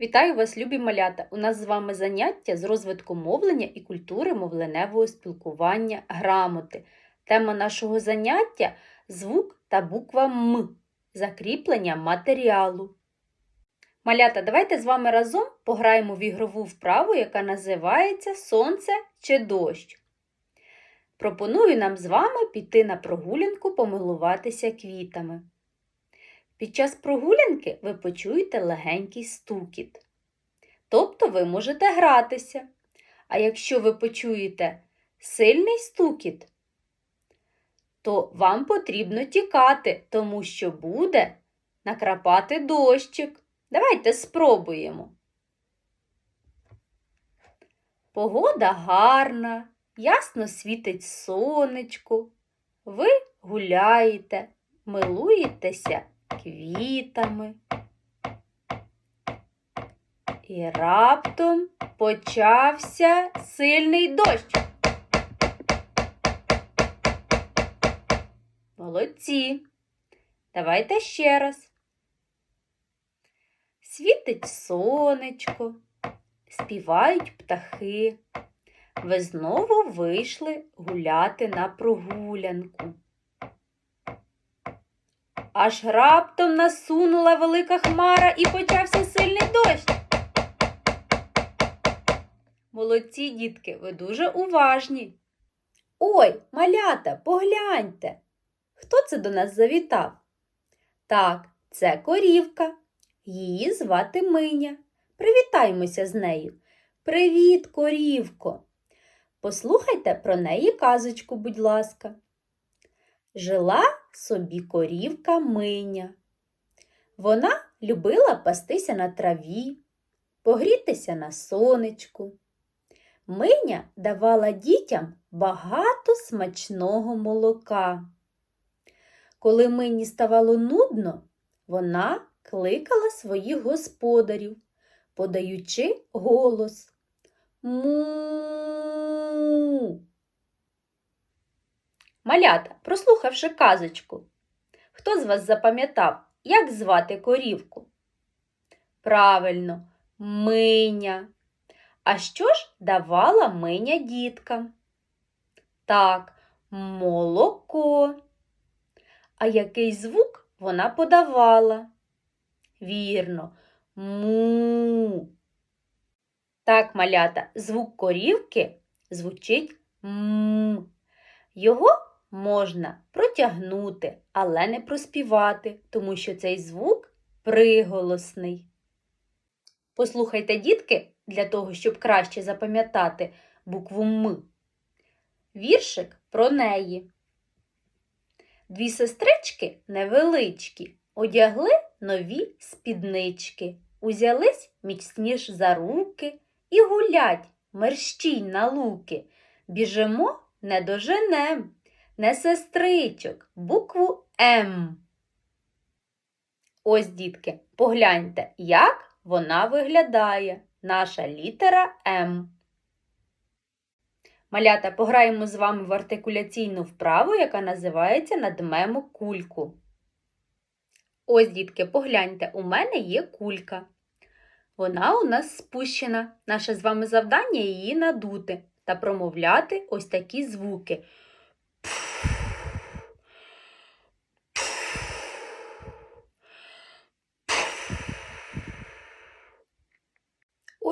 Вітаю вас, любі малята! У нас з вами заняття з розвитку мовлення і культури мовленевого спілкування грамоти. Тема нашого заняття звук та буква М. Закріплення матеріалу. Малята, давайте з вами разом пограємо в ігрову вправу, яка називається Сонце чи дощ. Пропоную нам з вами піти на прогулянку помилуватися квітами. Під час прогулянки ви почуєте легенький стукіт. Тобто ви можете гратися. А якщо ви почуєте сильний стукіт, то вам потрібно тікати, тому що буде накрапати дощик. Давайте спробуємо. Погода гарна, ясно світить сонечко. Ви гуляєте, милуєтеся квітами. І раптом почався сильний дощ. Молодці. Давайте ще раз. Світить сонечко, співають птахи. Ви знову вийшли гуляти на прогулянку. Аж раптом насунула велика хмара і почався сильний дощ. Молодці, дітки, ви дуже уважні. Ой, малята, погляньте. Хто це до нас завітав? Так, це корівка. Її звати Миня. Привітаймося з нею. Привіт, корівко. Послухайте про неї казочку, будь ласка. Жила собі корівка Миня. Вона любила пастися на траві, погрітися на сонечку. Миня давала дітям багато смачного молока. Коли Мині ставало нудно, вона кликала своїх господарів, подаючи голос Му. Малята, прослухавши казочку, хто з вас запам'ятав, як звати корівку? Правильно, Миня. А що ж давала Миня діткам? Так, молоко. А який звук вона подавала? Вірно, му. Так, малята, звук корівки звучить м. Його можна протягнути, але не проспівати, тому що цей звук приголосний. Послухайте, дітки, для того, щоб краще запам'ятати букву М. Віршик про неї. Дві сестрички невеличкі, одягли нові спіднички, узялись міцні ж за руки і гулять мерщій на луки. Біжимо не доженем, не сестричок, букву М. Ось, дітки, погляньте, як вона виглядає, наша літера М. Малята, пограємо з вами в артикуляційну вправу, яка називається Надмемо кульку. Ось, дітки, погляньте, у мене є кулька. Вона у нас спущена. Наше з вами завдання її надути та промовляти ось такі звуки.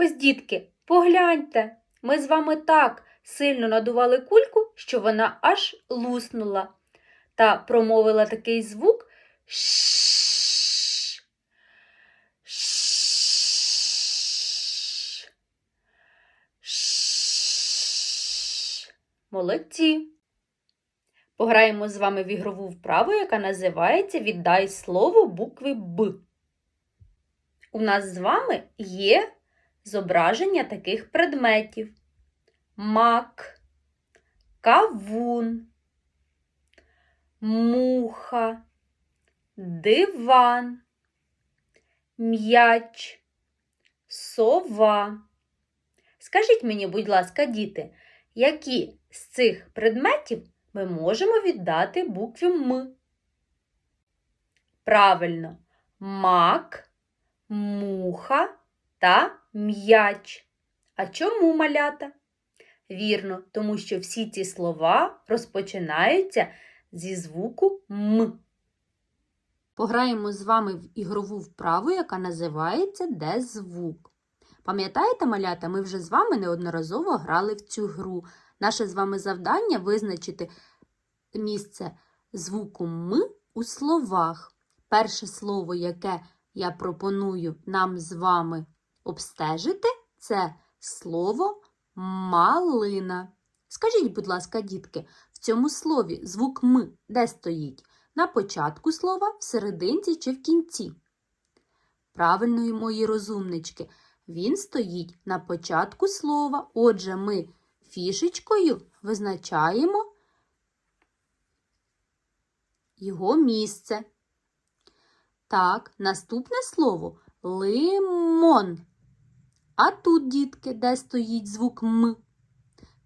Ось, дітки, погляньте, ми з вами так сильно надували кульку, що вона аж луснула та промовила такий звук. «Шшш». Молодці. Пограємо з вами в ігрову вправу, яка називається Віддай слово букви Б. У нас з вами є зображення таких предметів: мак, кавун, муха, диван, м'яч, сова. Скажіть мені, будь ласка, діти, які з цих предметів ми можемо віддати букві М? Правильно, мак, муха, та м'яч. А чому малята? Вірно, тому що всі ці слова розпочинаються зі звуку М. Пограємо з вами в ігрову вправу, яка називається Де звук. Пам'ятаєте, малята, ми вже з вами неодноразово грали в цю гру. Наше з вами завдання визначити місце звуку М у словах. Перше слово, яке я пропоную нам з вами обстежити, це слово малина. Скажіть, будь ласка, дітки, в цьому слові звук М де стоїть? На початку слова, в серединці чи в кінці? Правильно, мої розумнички, він стоїть на початку слова. Отже, ми фішечкою визначаємо його місце. Так, наступне слово лимон. А тут, дітки, де стоїть звук М?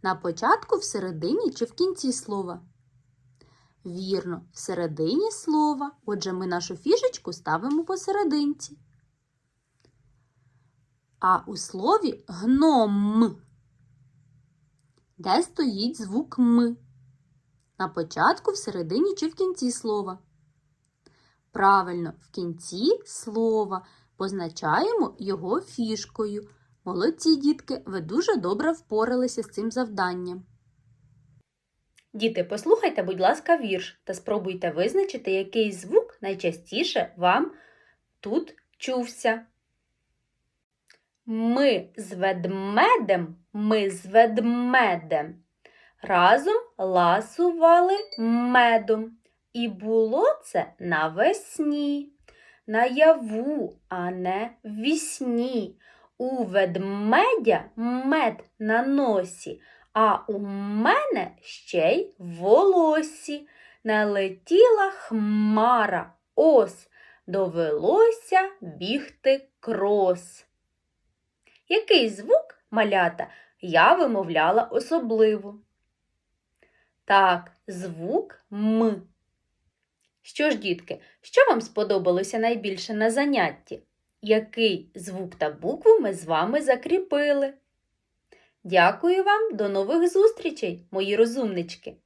На початку, в середині чи в кінці слова? Вірно, в середині слова. Отже, ми нашу фішечку ставимо посерединці. А у слові гном. Де стоїть звук М? На початку, в середині чи в кінці слова? Правильно, в кінці слова позначаємо його фішкою. Молодці, дітки, ви дуже добре впоралися з цим завданням. Діти, послухайте, будь ласка, вірш та спробуйте визначити, який звук найчастіше вам тут чувся. Ми з ведмедем, ми з ведмедем. Разом ласували медом. І було це навесні, наяву, а не ввісні. У ведмедя мед на носі, а у мене ще й волосі. Налетіла хмара, ось довелося бігти крос. Який звук, малята, я вимовляла особливо? Так, звук М. Що ж, дітки, що вам сподобалося найбільше на занятті? Який звук та букву ми з вами закріпили? Дякую вам, до нових зустрічей, мої розумнички!